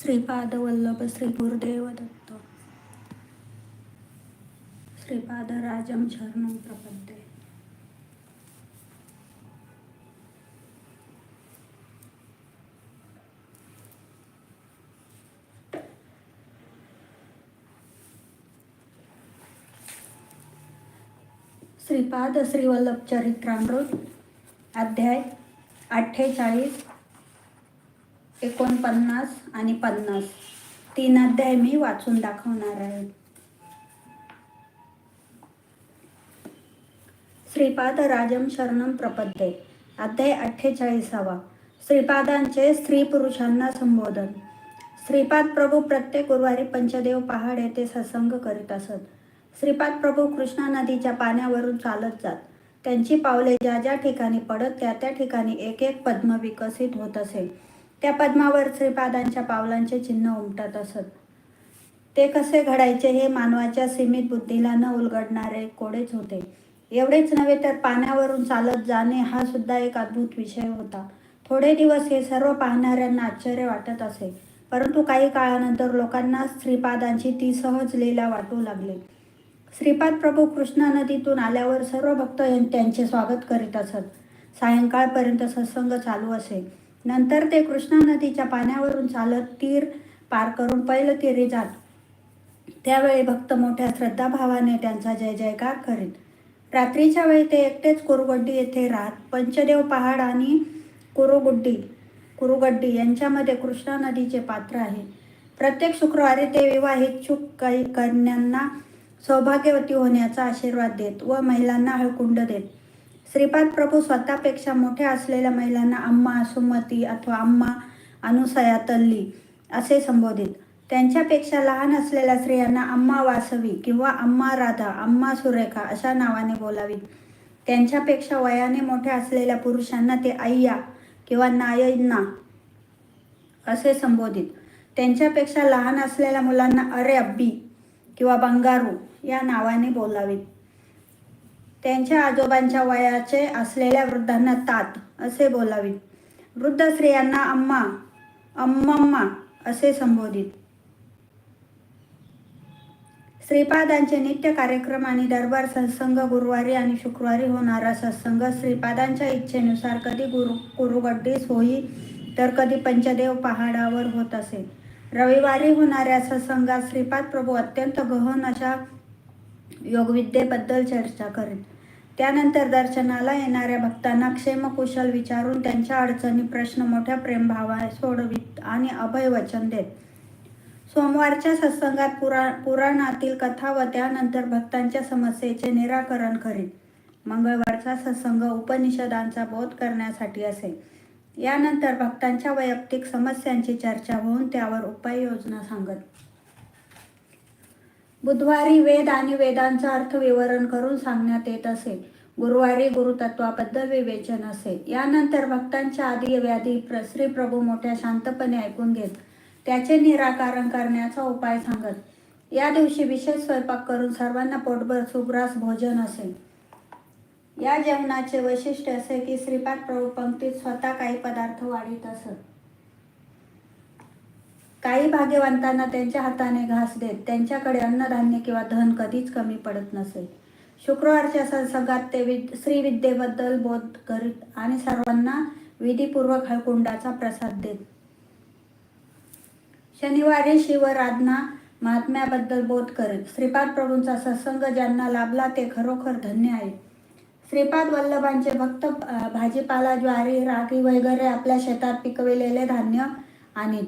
श्रीपाद वल्लभ श्री गुरुदेव दत्त श्रीपाद राजम शरणं प्रपद्ये श्रीपाद श्रीवल्लभ चरित्रामृत अध्याय अठ्ठेचाळीस एकोणपन्नास आणि पन्नास. तीन अध्याय मी वाचून दाखवणार आहे. श्रीपाद राजम शरणम प्रपद्ये. अध्याय अठ्ठेचाळीसावा. श्रीपादांचे स्त्री पुरुषांना संबोधन. श्रीपाद प्रभू प्रत्येक गुरुवारी पंचदेव पहाड येथे सत्संग करीत असत. श्रीपाद प्रभू कृष्णा नदीच्या पाण्यावरून चालत जात. त्यांची पावले ज्या ज्या ठिकाणी पडत त्या त्या ठिकाणी एक एक पद्म विकसित होत असे. त्या पद्मावर श्रीपादांच्या पावलांचे चिन्ह उमटत असत. ते कसे घडायचे हे मानवाच्या सीमित बुद्धीला न उलगडणारे कोडेच होते. एवढेच नव्हे तर पाण्यावरून चालत जाणे हा सुद्धा एक अद्भुत विषय होता. थोडे दिवस हे सर्व पाहणाऱ्यांना आश्चर्य वाटत असे. परंतु काही काळानंतर लोकांना श्रीपादांची ती सहज लीला वाटू लागली. श्रीपाद प्रभू कृष्णा नदीतून आल्यावर सर्व भक्त त्यांचे स्वागत करीत असत. सायंकाळपर्यंत सत्संग चालू असे. नंतर ते कृष्णा नदीच्या पाण्यावरून चालत तीर पार करून पहिलं तिरी जात. त्यावेळी भक्त मोठ्या श्रद्धाभावाने त्यांचा जय जयकार करीत. रात्रीच्या वेळी ते एकटेच कुरुगड्डी येथे राहत. पंचदेव पहाड आणि कुरुगुड्डी कुरुगड्डी यांच्यामध्ये कृष्णा नदीचे पात्र आहे. प्रत्येक शुक्रवारी ते विवाहित काही कन्यांना सौभाग्यवती होण्याचा आशीर्वाद देत व महिलांना हळकुंड देत. श्रीपाद प्रभू स्वतःपेक्षा मोठ्या असलेल्या महिलांना अम्मा सुमती अथवा अम्मा अनुसया तल्ली असे संबोधित. त्यांच्यापेक्षा लहान असलेल्या स्त्रियांना अम्मा वासवी किंवा अम्मा राधा अम्मा सुरेखा अशा नावाने बोलावी त्यांच्यापेक्षा वयाने मोठ्या असलेल्या पुरुषांना ते अय्या किंवा नायना असे संबोधित. त्यांच्यापेक्षा लहान असलेल्या मुलांना अरे अब्बी किंवा बंगारू या नावाने बोलावीत. त्यांच्या आजोबांच्या वयाचे असलेल्या वृद्धांना तात असे बोलावीत. वृद्ध स्त्रियांना अम्मा अम्मम्मा असे संबोधित. श्रीपादांचे नित्य कार्यक्रम आणि दरबार सत्संग गुरुवारी आणि शुक्रवारी होणारा सत्संग श्रीपादांच्या इच्छेनुसार कधी गुरु गुरुगड्डीस होई तर कधी पंचदेव पहाडावर होत असे. रविवारी होणाऱ्या सत्संगात श्रीपाद प्रभू अत्यंत गहन अशा योगविद्येबद्दल चर्चा करीत त्यानंतर दर्शनाला येणाऱ्या भक्तांना क्षेमकुशल विचारून त्यांच्या अडचणी प्रश्न मोठ्या प्रेमभावा सोडवित आणि अभय वचन देत. सोमवारच्या सत्संगात पुरा पुराणातील कथा व त्यानंतर भक्तांच्या समस्येचे निराकरण करीत मंगळवारचा सत्संग उपनिषदांचा बोध करण्यासाठी असे. यानंतर भक्तांच्या वैयक्तिक समस्यांची चर्चा होऊन त्यावर उपाययोजना सांगत. बुधवारी वेद आणि वेदांचा अर्थ विवरण करून सांगण्यात येत असे. गुरुवारी गुरुतत्वाबद्दल विवेचन असे. यानंतर भक्तांच्या आधी व्याधी प्र श्री प्रभू मोठ्या शांतपणे ऐकून घेत त्याचे निराकरण करण्याचा उपाय सांगत या दिवशी विशेष स्वयंपाक करून सर्वांना पोटभर सुग्रास भोजन असे. या जेवणाचे वैशिष्ट्य असे की श्रीपाद प्रभू पंक्तीत स्वतः काही पदार्थ वाढीत असत. काही भाग्यवंतांना त्यांच्या हाताने घास देत त्यांच्याकडे अन्नधान्य किंवा धन कधीच कमी पडत नसे. शुक्रवारच्या सत्संगात ते विद श्रीविद्येबद्दल बोध करीत आणि सर्वांना विधीपूर्वक हळकुंडाचा प्रसाद देत. शनिवारी शिवराधना महात्म्याबद्दल बोध करीत. श्रीपाद प्रभूंचा सत्संग ज्यांना लाभला ते खरोखर धन्य आहे श्रीपाद वल्लभांचे भक्त भाजीपाला ज्वारी रागी वगैरे आपल्या शेतात पिकविलेले धान्य आणीत.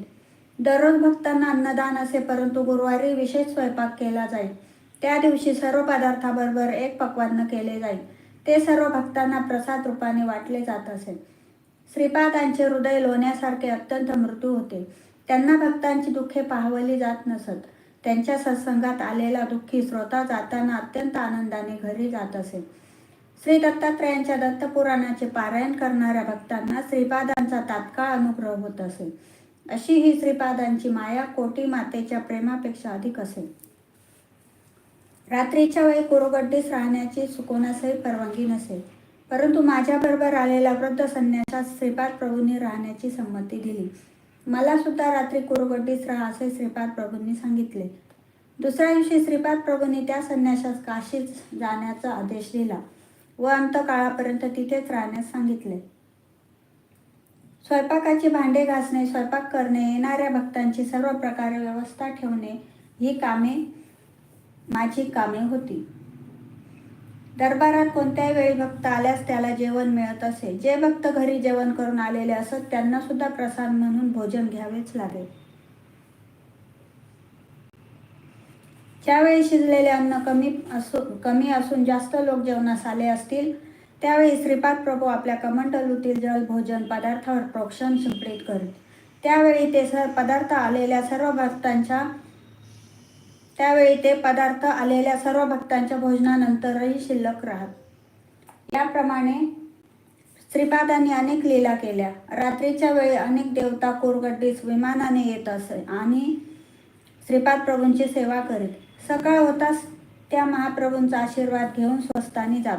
दररोज भक्तांना अन्नदान असे परंतु गुरुवारी विशेष स्वयंपाक केला जाईल त्या दिवशी सर्व पदार्थाबरोबर एक पक्वान्न केले जाईल ते सर्व भक्तांना प्रसाद रूपाने वाटले जात असे. श्रीपादांचे हृदय लोण्यासारखे अत्यंत मृत्यू होते. त्यांना भक्तांची दुःखे पाहवली जात नसत. त्यांच्या सत्संगात आलेला दुःखी श्रोता जाताना अत्यंत आनंदाने घरी जात असे. श्री दत्तात्रयांच्या दत्तपुराणाचे पारायण करणाऱ्या भक्तांना श्रीपादांचा तात्काळ अनुग्रह होत असे. अशी ही श्रीपादांची माया कोटी मातेच्या प्रेमापेक्षा अधिक असेल. रात्रीच्या वेळी कुरुगड्डीस राहण्याची सुकोनासही परवानगी नसेल परंतु माझ्याबरोबर आलेल्या वृद्ध संन्यासात श्रीपाद प्रभूंनी राहण्याची संमती दिली. मला सुद्धा रात्री कुरुगड्डीस राहा असे श्रीपाद प्रभूंनी सांगितले. दुसऱ्या दिवशी श्रीपाद प्रभूंनी त्या संन्यासास काशीच जाण्याचा आदेश दिला व अंतकाळापर्यंत तिथेच राहण्यास सांगितले. स्वयंपाकाची भांडे घासणे स्वयंपाक करणे येणाऱ्या भक्तांची सर्व प्रकारे व्यवस्था ठेवणे ही कामे माझी कामे होती. दरबारात कोणत्याही वेळी भक्त आल्यास त्याला जेवण मिळत असे. जे भक्त घरी जेवण करून आलेले असत त्यांना सुद्धा प्रसाद म्हणून भोजन घ्यावेच लागे ज्यावेळी शिजलेले अन्न कमी असू कमी असून जास्त लोक जेवणास आले असतील त्यावेळी श्रीपाद प्रभू आपल्या कमंडलूतील जल भोजन पदार्थावर प्रोक्षण शिंपडित करीत. त्यावेळी ते सर पदार्थ आलेल्या सर्व भक्तांच्या त्यावेळी ते पदार्थ आलेल्या सर्व भक्तांच्या भोजनानंतरही शिल्लक राहत. याप्रमाणे श्रीपादांनी अनेक लीला केल्या. रात्रीच्या वेळी अनेक देवता कोरगड्डीस विमानाने येत असे आणि श्रीपाद प्रभूंची सेवा करीत. सकाळ होताच त्या महाप्रभूंचा आशीर्वाद घेऊन स्वस्तानी जात.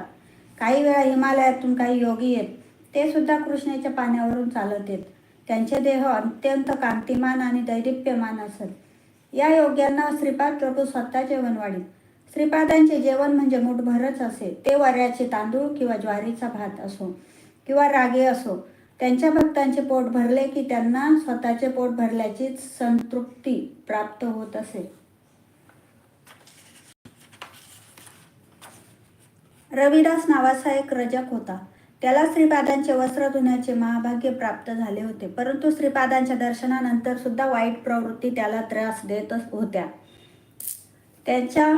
काही वेळा हिमालयातून काही योगी येत ते सुद्धा कृष्णेच्या पाण्यावरून चालत येत. त्यांचे देह अत्यंत कांतिमान आणि दैदिप्यमान असत. या योग्यांना श्रीपाद प्रभू स्वतः जेवण श्रीपादांचे जेवण म्हणजे मुठभरच असे. ते वऱ्याचे तांदूळ किंवा ज्वारीचा भात असो किंवा रागे असो. त्यांच्या भक्तांचे पोट भरले की त्यांना स्वतःचे पोट भरल्याची संतृप्ती प्राप्त होत असे. रविदास नावाचा एक रजक होता. त्याला श्रीपादांचे वस्त्र धुण्याचे महाभाग्य प्राप्त झाले होते. परंतु श्रीपादांच्या दर्शनानंतर सुद्धा वाईट प्रवृत्ती त्याला त्रास देत होत्या. त्यांच्या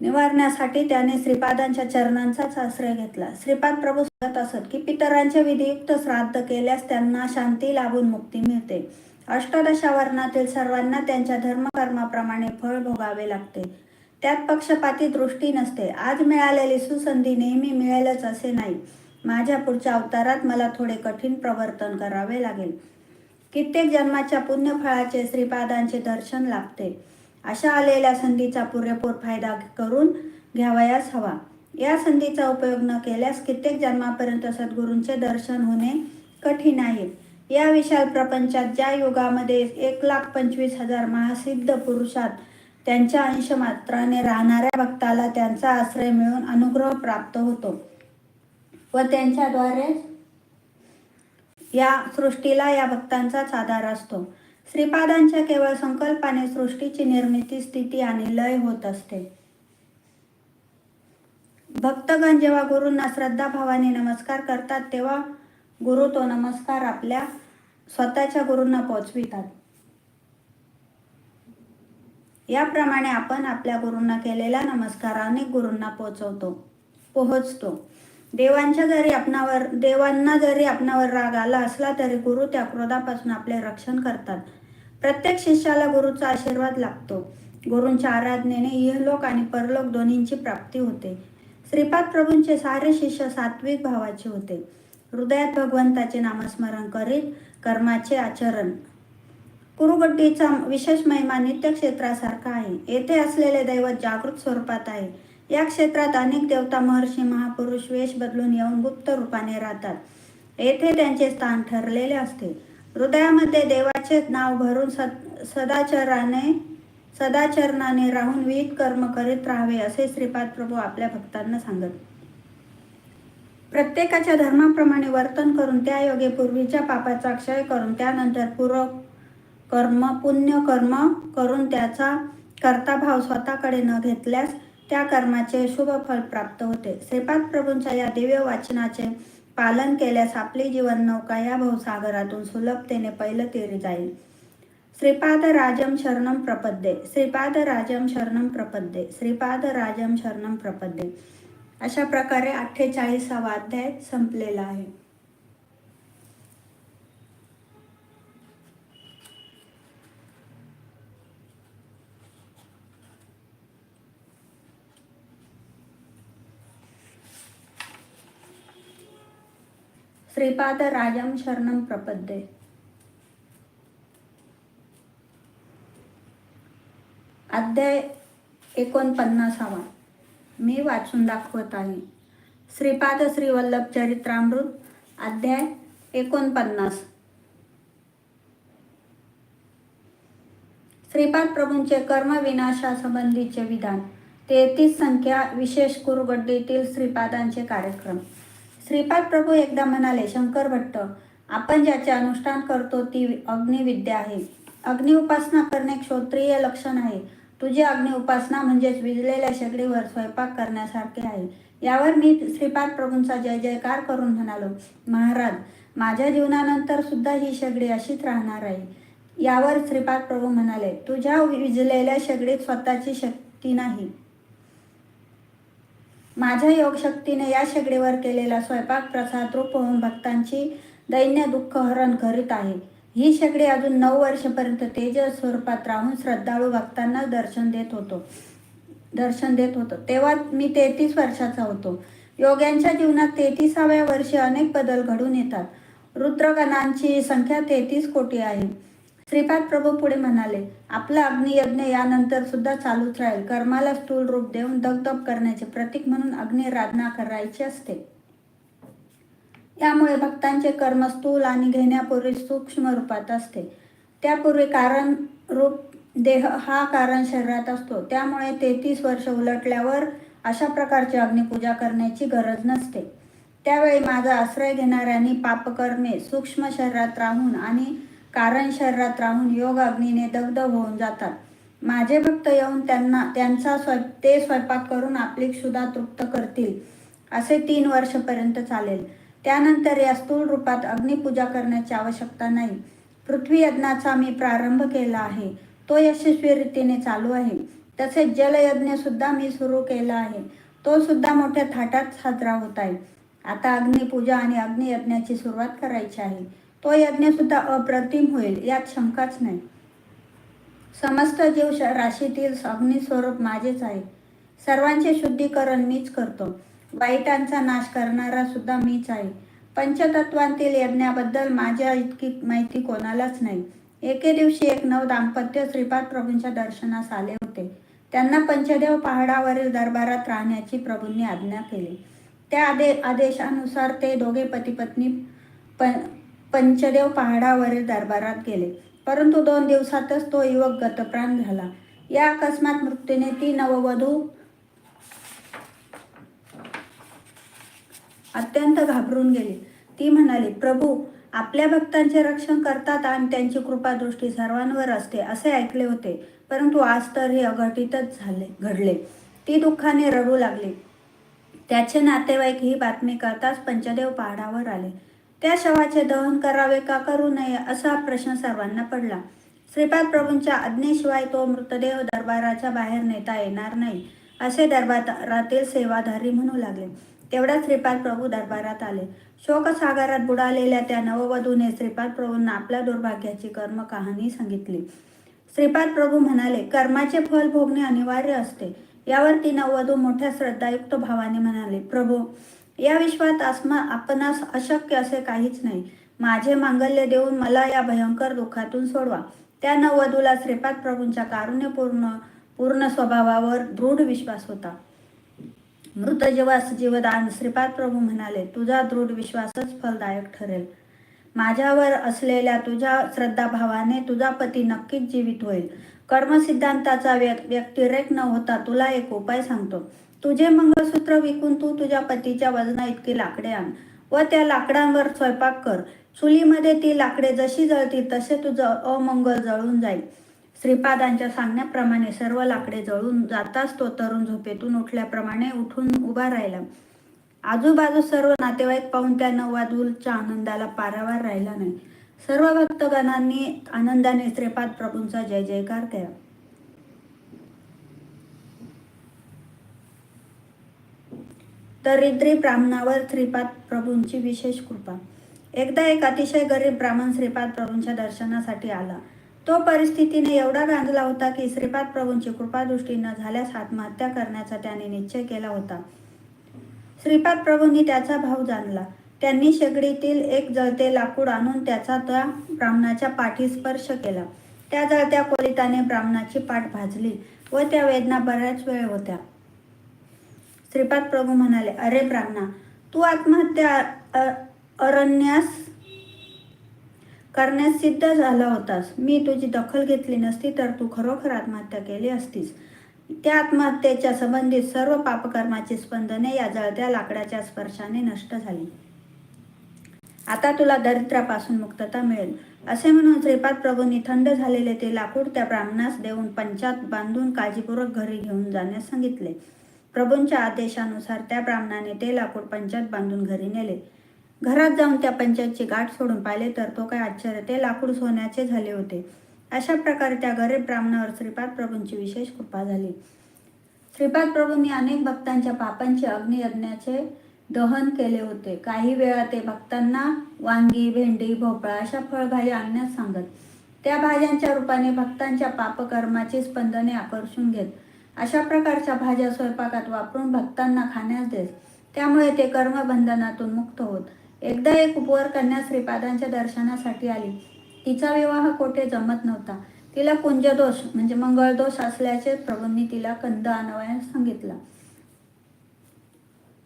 निवारण्यासाठी त्याने श्रीपादांच्या चरणांचाच आश्रय घेतला. श्रीपाद प्रभू सांगत असत की पितरांचे विधियुक्त श्राद्ध केल्यास त्यांना शांती लाभून मुक्ती मिळते. अष्टदशा वर्णातील सर्वांना त्यांच्या धर्मकर्माप्रमाणे फळ भोगावे लागते. त्यात पक्षपाती दृष्टी नसते. आज मिळालेली सुसंधी नेहमी मिळेलच असे नाही. माझ्या पुढच्या अवतारात मला थोडे कठीण प्रवर्तन करावे लागेल. कित्येक जन्माच्या पुण्यफळाचे श्रीपादांचे दर्शन लाभते. अशा आलेल्या संधीचा पुरेपूर फायदा करून घ्यावयास हवा. या संधीचा उपयोग न केल्यास कित्येक जन्मापर्यंत सद्गुरूंचे दर्शन होणे कठीण आहे. या विशाल प्रपंचात ज्या युगामध्ये एक लाख पंचवीस हजार महासिद्ध पुरुषात त्यांच्या अंशमात्राने राहणाऱ्या भक्ताला त्यांचा आश्रय मिळून अनुग्रह प्राप्त होतो व त्यांच्याद्वारे या सृष्टीला या भक्तांचाच आधार असतो श्रीपादांच्या केवळ संकल्पाने सृष्टीची निर्मिती स्थिती आणि लय होत असते. भक्तगण जेव्हा गुरूंना श्रद्धाभावाने नमस्कार करतात तेव्हा गुरु तो नमस्कार आपल्या स्वतःच्या गुरूंना पोचवितात. याप्रमाणे आपण आपल्या गुरूंना केलेला नमस्कार अनेक गुरूंना पोचवतो पोहोचतो. देवांच्या जरी आपणावर देवांना जरी आपणावर राग आला असला तरी गुरु त्या क्रोधापासून आपले रक्षण करतात. प्रत्येक शिष्याला गुरुचा आशीर्वाद लागतो. गुरूंच्या आराधनेने इहलोक आणि परलोक दोन्हींची प्राप्ती होते. श्रीपाद प्रभूंचे सारे शिष्य सात्विक भावाचे होते. हृदयात भगवंताचे नामस्मरण करीत कर्माचे आचरण कुरुगड्डीचा विशेष महिमा नित्यक्षेत्रासारखा आहे. येथे असलेले दैवत जागृत स्वरूपात आहे. या क्षेत्रात अनेक देवता महर्षी महापुरुष वेश बदलून येऊन गुप्त रूपाने राहतात. येथे त्यांचे स्थान ठरलेले असते. हृदयामध्ये देवाचे नाव भरून सद सदाचराने सदाचरणाने राहून विविध कर्म करीत राहावे असे श्रीपाद प्रभू आपल्या भक्तांना सांगत. प्रत्येकाच्या धर्माप्रमाणे वर्तन करून त्या योगे पूर्वीच्या पापाचा क्षय करून त्यानंतर पूर्व कर्म पुण्य कर्म करून त्याचा कर्ताभाव स्वतःकडे न घेतल्यास त्या कर्माचे शुभ फल प्राप्त होते. श्रीपाद प्रभूंच्या या दिव्य वाचनाचे पालन केल्यास आपली जीवन नौका या भवसागरातून सुलभतेने पहिलं तीरी जाईल. श्रीपाद राजम शरणम प्रपद्ये. श्रीपाद राजम शरणम प्रपद्ये. श्रीपाद राजम शरणम प्रपद्ये. अशा प्रकारे अठ्ठेचाळीसावा अध्याय संपलेला आहे. श्रीपाद राजम शरणम प्रपद्ये। अध्याय एकोणपन्नासावा. मी वाचून दाखवत आहे. श्रीपाद श्रीवल्लभ चरित्रामृत अध्याय एकोणपन्नास. श्रीपाद प्रभूंचे कर्मविनाशासंबंधीचे विधान तेहतीस संख्या विशेष कुरुगड्डीतील श्रीपादांचे कार्यक्रम. श्रीपाद प्रभू एकदा म्हणाले शंकर भट्ट आपण ज्याचे अनुष्ठान करतो ती अग्निविद्या आहे. अग्नि उपासना करणे क्षोत्रिय लक्षण आहे. तुझी अग्नि उपासना म्हणजेच विजलेल्या शेगडीवर स्वयंपाक करण्यासारखे आहे. यावर मी श्रीपाद प्रभूंचा जय जयकार करून म्हणालो महाराज माझ्या जीवनानंतर सुद्धा ही शेगडी अशीच राहणार आहे. यावर श्रीपाद प्रभू म्हणाले तुझ्या विजलेल्या शेगडीत स्वतःची शक्ती नाही. माझ्या योगशक्तीने या शेगडीवर केलेला स्वयंपाक प्रसाद रूप होऊन भक्तांची दैन्य दुःख हरण करीत आहे. ही शेगडी अजून नऊ वर्षपर्यंत तेज स्वरूपात राहून श्रद्धाळू भक्तांना दर्शन देत होतो. दर्शन देत होतो. तेव्हा मी तेहतीस वर्षाचा होतो. योग्यांच्या जीवनात तेहतीसाव्या वर्षी अनेक बदल घडून येतात. रुद्रगणांची संख्या तेहतीस कोटी आहे. श्रीपाद प्रभू पुढे म्हणाले आपला अग्नियज्ञ यानंतर सुद्धा चालूच राहील. कर्माला स्थूल रूप देऊन दगदग करण्याचे प्रतीक म्हणून अग्निराधना करायची असते. यामुळे भक्तांचे कर्म स्थूल आणि घेण्यापूर्वी सूक्ष्म रूपात असते. त्यापूर्वी कारण रूप देह हा कारण शरीरात असतो. त्यामुळे तेहतीस वर्ष उलटल्यावर अशा प्रकारची अग्निपूजा करण्याची गरज नसते. त्यावेळी माझा आश्रय घेणाऱ्यांनी पापकर्मे सूक्ष्म शरीरात राहून आणि कारण शरीरात राहून योग अग्नीने दग्ध होऊन जातात. माझे भक्त येऊन त्यांना त्यांचा स्वय ते स्वयंपाक करून आपली क्षुधा तृप्त करतील असे तीन वर्षपर्यंत चालेल. त्यानंतर या स्थूल रूपात अग्निपूजा करण्याची आवश्यकता नाही. पृथ्वी यज्ञाचा मी प्रारंभ केला आहे. तो यशस्वी रीतीने चालू आहे. तसेच जलयज्ञ सुद्धा मी सुरू केला आहे. तो सुद्धा मोठ्या थाटात साजरा होत आहे. आता अग्निपूजा आणि अग्नियज्ञाची सुरुवात करायची आहे. तो यज्ञ सुद्धा अप्रतिम होईल यात शंकाच नाही. समस्त जीव श- राशीतील अग्निस्वरूप माझेच आहे. सर्वांचे शुद्धीकरण मीच करतो. वाईटांचा नाश करणारा सुद्धा मीच आहे. पंचतत्वांतील यज्ञाबद्दल माझ्या इतकी माहिती कोणालाच नाही. एके दिवशी एक नव दाम्पत्य श्रीपाद प्रभूंच्या दर्शनास आले होते. त्यांना पंचदेव पहाडावरील दरबारात राहण्याची प्रभूंनी आज्ञा केली. त्या आदे आदेशानुसार ते दोघे पती पत्नी पंचदेव पहाडावरील दरबारात गेले. परंतु दोन दिवसातच तो युवक गतप्राण झाला. या अकस्मात मृत्यूने ती नववधू अत्यंत घाबरून गेली. ती म्हणाली प्रभू आपल्या भक्तांचे रक्षण करतात आणि त्यांची कृपादृष्टी सर्वांवर असते असे ऐकले होते. परंतु आज तर हे अघटितच झाले घडले. ती दुःखाने रडू लागली. त्याचे नातेवाईक ही बातमी करताच पंचदेव पहाडावर आले. त्या शवाचे दहन करावे का करू नये असा प्रश्न सर्वांना पडला. श्रीपाद प्रभूंच्या आज्ञेशिवाय तो मृतदेह दरबाराच्या बाहेर नेता येणार नाही असे दरबारातील सेवाधारी म्हणू लागले. तेवढ्यात श्रीपाद प्रभू दरबारात आले. शोकसागरात बुडालेल्या त्या नववधूने श्रीपाद प्रभूंना आपल्या दुर्भाग्याची कर्म कहाणी सांगितली. श्रीपाद प्रभू म्हणाले कर्माचे फल भोगणे अनिवार्य असते. यावर ती नववधू मोठ्या श्रद्धायुक्त भावाने म्हणाले प्रभू या विश्वात आसमा आपणास अशक्य असे काहीच नाही. माझे मांगल्य देऊन मला या भयंकर दुःखातून सोडवा. त्या नववधूला श्रीपाद प्रभूंच्या कारुण्यपूर्ण पूर्ण स्वभावावर दृढ विश्वास होता. मृत जीवास जीवदान श्रीपाद प्रभू म्हणाले तुझा दृढ विश्वासच फलदायक ठरेल. माझ्यावर असलेल्या तुझ्या श्रद्धाभावाने तुझा पती नक्कीच जीवित होईल. कर्मसिद्धांताचा व्यक्तिरेक न होता तुला एक उपाय सांगतो. तुझे मंगळसूत्र विकून तू तुझ्या पतीच्या वजना इतकी लाकडे आण व त्या लाकडांवर स्वयंपाक कर. चुलीमध्ये ती लाकडे जशी जळतील तसे तुझं अमंगल जळून जाईल. श्रीपादांच्या सांगण्याप्रमाणे सर्व लाकडे जळून जाताच तो तरुण झोपेतून उठल्याप्रमाणे उठून उभा राहिला. आजूबाजू सर्व नातेवाईक पाहून त्या नववादूलच्या आनंदाला पारावार राहिला नाही. सर्व भक्तगणांनी आनंदाने श्रीपाद प्रभूंचा जय जयकार केला. दरिद्री ब्राह्मणावर श्रीपाद प्रभूंची विशेष कृपा. एकदा एक अतिशय गरीब ब्राह्मण श्रीपाद प्रभूंच्या दर्शनासाठी आला. तो परिस्थितीने एवढा गांजला होता की श्रीपाद प्रभूंची कृपादृष्टी न झाल्यास आत्महत्या करण्याचा त्याने निश्चय केला होता. श्रीपाद प्रभूंनी त्याचा भाव जाणला. त्यांनी शेगडीतील एक जळते लाकूड आणून त्याचा त्या ब्राह्मणाच्या पाठी स्पर्श केला. त्या जळत्या कोलिताने ब्राह्मणाची पाठ भाजली व त्या वेदना बऱ्याच वेळ होत्या. श्रीपाद प्रभू म्हणाले अरे ब्राह्मणा तू आत्महत्या अ- अरण्यास करण्यास सिद्ध झाला होतास. मी तुझी दखल घेतली नसती तर तू खरोखर आत्महत्या केली असतीस. त्या आत्महत्येच्या संबंधित सर्व पापकर्माची स्पंदने या जळत्या लाकडाच्या स्पर्शाने नष्ट झाली. आता तुला दरिद्रापासून मुक्तता मिळेल. असे म्हणून श्रीपाद प्रभूंनी थंड झालेले ते लाकूड त्या ब्राह्मणास देऊन पंचात बांधून काळजीपूर्वक घरी घेऊन जाण्यास सांगितले. प्रभूंच्या आदेशानुसार त्या ब्राह्मणाने ते लाकूड पंचात बांधून घरी नेले. घरात जाऊन त्या पंचायतची गाठ सोडून पाहिले तर तो काय आश्चर्य ते लाकूड सोन्याचे झाले होते. अशा प्रकारे त्या गरीब ब्राह्मणावर श्रीपाद प्रभूंची विशेष कृपा झाली. श्रीपाद प्रभूंनी अनेक भक्तांच्या पापांचे अग्नियज्ञाचे दहन केले होते. काही वेळा ते भक्तांना वांगी भेंडी भोपळा अशा फळभाज्या आणण्यास सांगत. त्या भाज्यांच्या रूपाने भक्तांच्या पापकर्माची स्पंदने आकर्षून घेत. अशा प्रकारच्या भाज्या स्वयंपाकात वापरून भक्तांना खाण्यास देत. त्यामुळे ते कर्मबंधनातून मुक्त होत. एकदा एक उपवर कन्या श्रीपादांच्या दर्शनासाठी आली. तिचा विवाह कोठे जमत नव्हता. तिला कुंजदोष म्हणजे मंगळदोष असल्याचे प्रभूंनी तिला कंद आणवयास सांगितला.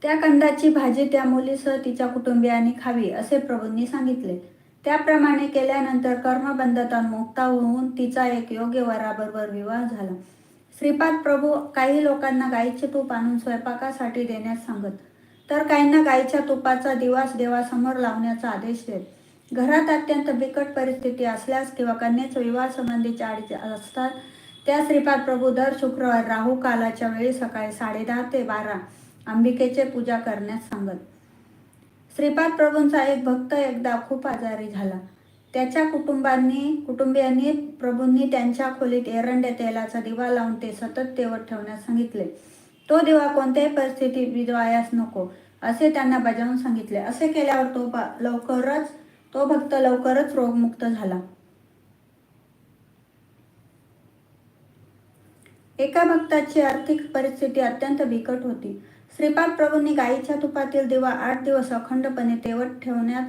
त्या कंदाची भाजी त्या मुलीसह तिच्या कुटुंबियांनी खावी असे प्रभूंनी सांगितले. त्याप्रमाणे केल्यानंतर कर्मबंधतान मुक्ता होऊन तिचा एक योग्य वराबरोबर विवाह झाला. श्रीपाद प्रभू काही लोकांना गायीचे तूप आणून स्वयंपाकासाठी देण्यास सांगत तर काहींना गाईच्या तुपाचा दिवास देवासमोर लावण्याचा आदेश देत. घरात अत्यंत बिकट परिस्थिती असल्यास किंवा कन्येचा विवाह संबंधीच्या अडचणी असतात त्या श्रीपाद प्रभू दर शुक्रवार राहू कालाच्या वेळी सकाळी साडेदहा ते बारा अंबिकेचे पूजा करण्यास सांगत. श्रीपाद प्रभूंचा एक भक्त एकदा खूप आजारी झाला. त्याच्या कुटुंबांनी कुटुंबियांनी प्रभूंनी त्यांच्या खोलीत एरंड्या तेलाचा दिवा लावून ते सतत तेवत ठेवण्यास सांगितले. तो दिवा कोणत्याही परिस्थितीत विजवायास नको असे त्यांना बजावून सांगितले. असे केल्यावर तो लवकरच तो भक्त लवकरच रोगमुक्त झाला. एका भक्ताची आर्थिक परिस्थिती अत्यंत बिकट होती. श्रीपाद प्रभूंनी गाईच्या तुपातील दिवा आठ दिवस अखंडपणे तेवत ठेवण्यात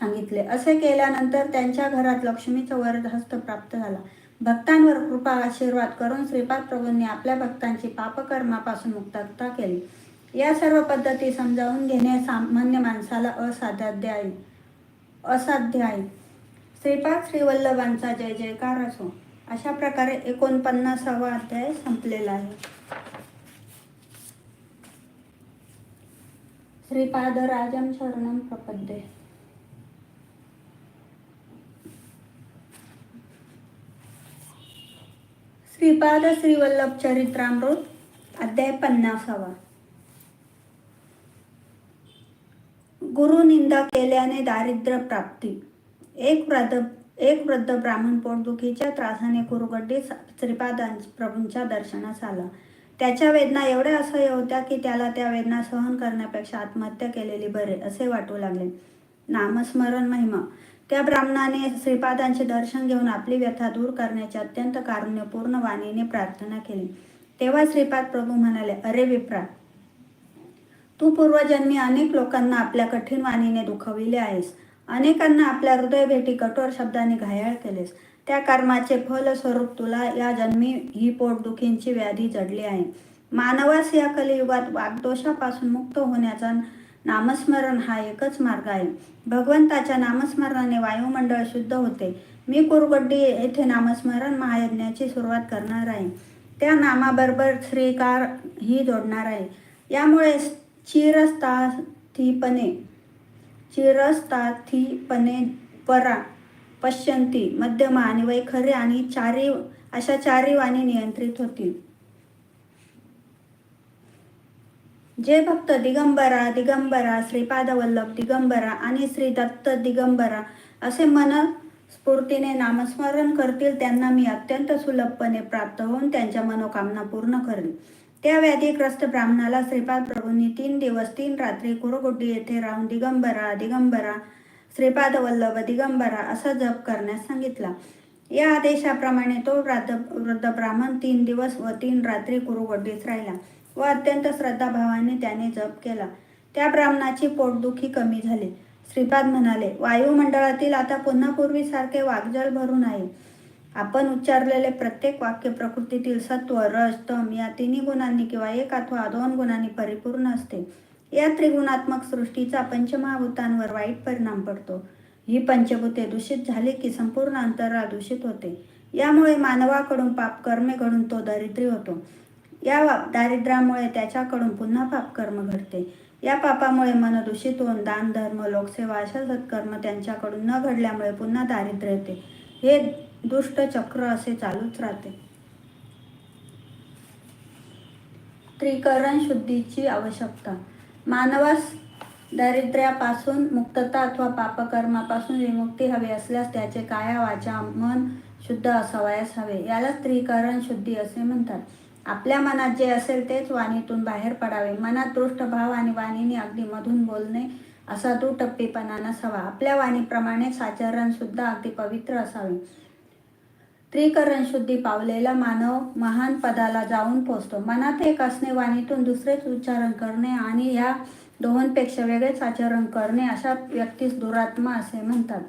सांगितले. असे केल्यानंतर त्यांच्या घरात लक्ष्मीचा वरदहस्त प्राप्त झाला. भक्तांवर कृपा आशीर्वाद करून श्रीपाद प्रभूंनी आपल्या भक्तांची पापकर्मापासून मुक्तता केली. या सर्व पद्धती समजावून घेणे सामान्य माणसाला असाध्य आहे. असाध्य आहे. श्रीपाद श्रीवल्लभांचा जय जयकार असो. अशा प्रकारे एकोणपन्नासावा अध्याय संपलेला आहे. श्रीपादराजं शरणं प्रपद्ये। श्रीपाद श्रीवल्लभ चरित्रामृत अध्याय पन्नासावा। गुरु निंदा केल्याने दारिद्र्य प्राप्ती। एक वृद्ध एक वृद्ध ब्राह्मण पोटदुखीच्या त्रासाने कुरुगड्डी श्रीपादां प्रभूंच्या दर्शनास आला. त्याच्या वेदना एवढ्या असह्य होत्या की त्याला त्या वेदना सहन करण्यापेक्षा आत्महत्या केलेली बरे असे वाटू लागले. नामस्मरण महिमा. त्या ब्राह्मणाने श्रीपादांचे दर्शन घेऊन आपली व्यथा दूर करण्याची अत्यंत कारुण्यपूर्ण वाणीने प्रार्थना केली. तेव्हा श्रीपाद प्रभू म्हणाले अरे विप्रा तू पूर्वजन्मी अनेक लोकांना आपल्या कठीण वाणीने दुखविले आहेस. अनेकांना आपल्या हृदय भेटी कठोर शब्दाने घायाळ केलेस. त्या कर्माचे फलस्वरूप तुला या जन्मी ही पोटदुखींची व्याधी जडली आहे. मानवास या कलियुगात वागदोषापासून मुक्त होण्याचा नामस्मरण हा एकच मार्ग आहे. भगवंताच्या नामस्मरणाने वायुमंडळ शुद्ध होते. मी कुरगड्डी येथे नामस्मरण महायज्ञाची सुरुवात करणार आहे. त्या नामाबरोबर श्रीकार ही जोडणार आहे. यामुळे चिरस्थाथीपणे चिरस्थाथीपणे परा पश्यंती मध्यमा आणि वैखरे आणि चारी अशा चारी वाणी नियंत्रित होतील. जे भक्त दिगंबरा दिगंबरा श्रीपादवल्लभ दिगंबरा आणि श्री दत्त दिगंबरा असे मन स्फूर्तीने नामस्मरण करतील त्यांना मी अत्यंत सुलभपणे प्राप्त होऊन त्यांच्या मनोकामना पूर्ण करेल त्या व्याधीग्रस्त ब्राह्मणाला श्रीपाद प्रभूंनी तीन दिवस तीन रात्री कुरगुड्डी येथे राहून दिगंबरा दिगंबरा श्रीपाद वल्लभ दिगंबरा असा जप करण्यास सांगितला. या आदेशाप्रमाणे तो वृद्ध वृद्ध ब्राह्मण तीन दिवस व तीन रात्री कुरुगड्डीत राहिला व अत्यंत श्रद्धाभावाने त्याने जप केला. त्या ब्राह्मणाची पोटदुखी कमी झाली. श्रीपाद म्हणाले वायुमंडळातील आता पुन्हा पूर्वीसारखे वागजल भरून आहे. आपण उच्चारलेले प्रत्येक वाक्य प्रकृतीतील सत्व रस तम या तिन्ही गुणांनी किंवा एक अथवा दोन गुणांनी परिपूर्ण असते. या त्रिगुणात्मक सृष्टीचा पंचमहाभूतांवर वाईट परिणाम पडतो. ही पंचभूते दूषित झाली की संपूर्ण अंतराळ दूषित होते. यामुळे मानवाकडून पाप कर्मे घडून तो दरिद्री होतो. या दारिद्र्यामुळे त्याच्याकडून पुन्हा पापकर्म घडते. या पापामुळे मन दूषित होऊन दान धर्म लोकसेवा अशा सत्कर्म त्यांच्याकडून न घडल्यामुळे पुन्हा दारिद्र्य येते. हे दुष्ट चक्र असे चालूच राहते. त्रिकरण शुद्धीची आवश्यकता. मानवास दारिद्र्यापासून मुक्तता अथवा पापकर्मापासून विमुक्ती हवी असल्यास त्याचे काया वाचा मन शुद्ध असावयास हवे. याला स्त्रीकरण शुद्धी असे म्हणतात. आपल्या मनात जे असेल तेच वाणीतून बाहेर पडावे. मनात दृष्ट भाव आणि वाणीने अगदी मधून बोलणे असा दुटप्पीपणा नसावा. आपल्या वाणीप्रमाणेच आचरण सुद्धा अगदी पवित्र असावे. त्रिकरण शुद्धी पावलेला मानव महान पदाला जाऊन पोचतो. मनात एक असणे वाणीतून दुसरेच उच्चारण करणे आणि या दोहोंपेक्षा वेगळेच आचरण करणे अशा व्यक्तीस दुरात्मा असे म्हणतात.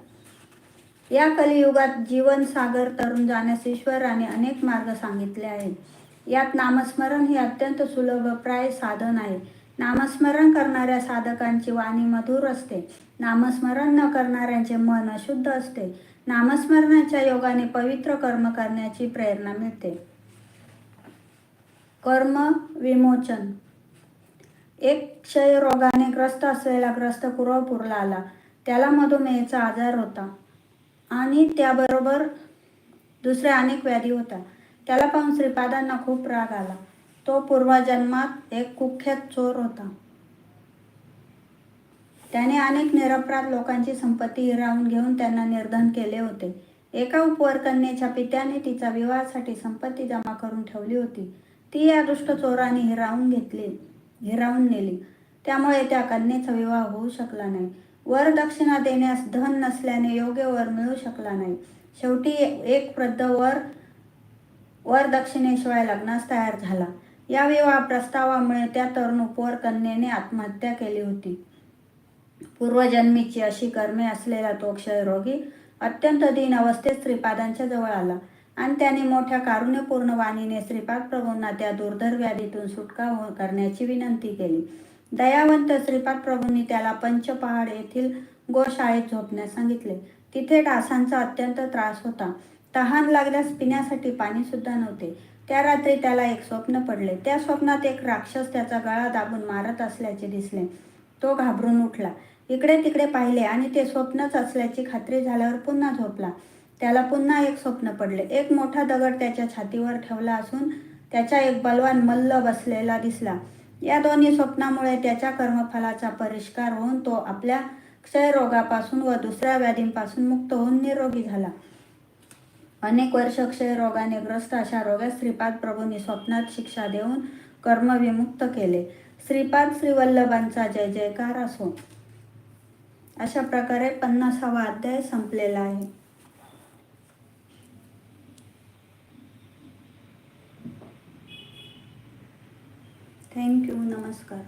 या कलियुगात जीवन सागर तरुण जाण्यास ईश्वराने अनेक मार्ग सांगितले आहेत. यात नामस्मरण हे अत्यंत सुलभप्राय साधन आहे. नामस्मरण करणाऱ्या साधकांची वाणी मधुर असते. नामस्मरण न करणाऱ्यांचे मन अशुद्ध असते. नामस्मरणाच्या योगाने पवित्र कर्म करण्याची प्रेरणा मिळते. कर्म विमोचन. एक क्षयरोगाने ग्रस्त असलेला ग्रस्त कुरवपूरला आला. त्याला मधुमेहचा आजार होता. आणि त्याबरोबर दुसऱ्या अनेक व्याधी होत्या. त्याला पाहून श्रीपादांना खूप राग आला. तो पूर्वजन्मात एक कुख्यात चोर होता. त्याने अनेक निरपराध लोकांची संपत्ती हिरावून घेऊन त्यांना निर्धन केले होते. एका उपवरकन्येच्या पित्याने तिचा विवाहासाठी संपत्ती जमा करून ठेवली होती. ती या दुष्ट चोराने हिरावून घेतली हिरावून नेली. त्यामुळे त्या कन्येचा विवाह होऊ शकला नाही. वर दक्षिणा देण्यास धन नसल्याने योग्य वर मिळू शकला नाही. शेवटी एक वृद्ध वर वर दक्षिणेशिवाय लग्नास तयार झाला. या विवाह प्रस्तावामुळे त्या तरुण उपवर कन्येने आत्महत्या केली होती. पूर्वजन्मीची अशी कर्मे असलेला तो क्षयरोगी अत्यंत दीन अवस्थेत श्रीपादांच्या जवळ आला. आणि त्याने मोठ्या कारुण्यपूर्ण वाणीने श्रीपाद प्रभूंना त्या दुर्धर व्याधीतून सुटका हो- करण्याची विनंती केली. दयावंत श्रीपाद प्रभूंनी त्याला पंचपहाड येथील गोशाळेत झोपण्यास सांगितले. तिथे डासांचा अत्यंत त्रास होता. तहान लागल्यास पिण्यासाठी पाणी सुद्धा नव्हते. त्या रात्री त्याला एक स्वप्न पडले. त्या स्वप्नात एक राक्षस त्याचा गळा दाबून मारत असल्याचे दिसले. तो घाबरून उठला. इकडे तिकडे पाहिले आणि ते स्वप्नच असल्याची खात्री झाल्यावर पुन्हा झोपला. त्याला पुन्हा एक स्वप्न पडले. एक मोठा दगड त्याच्या छातीवर ठेवला असून त्याच्या एक बलवान मल्ल बसलेला दिसला. या दोन्ही स्वप्नामुळे त्याच्या कर्मफलाचा परिष्कार होऊन तो आपल्या क्षयरोगापासून व दुसऱ्या व्याधींपासून मुक्त होऊन निरोगी झाला. अनेक वर्ष क्षयरोगाने ग्रस्त अशा रोगास श्रीपाद प्रभूंनी स्वप्नात शिक्षा देऊन कर्मविमुक्त केले. श्रीपाद श्रीवल्लभांचा जय जयकार असो. अशा प्रकारे पन्नासावा अध्याय संपलेला आहे. थँक्यू नमस्कार.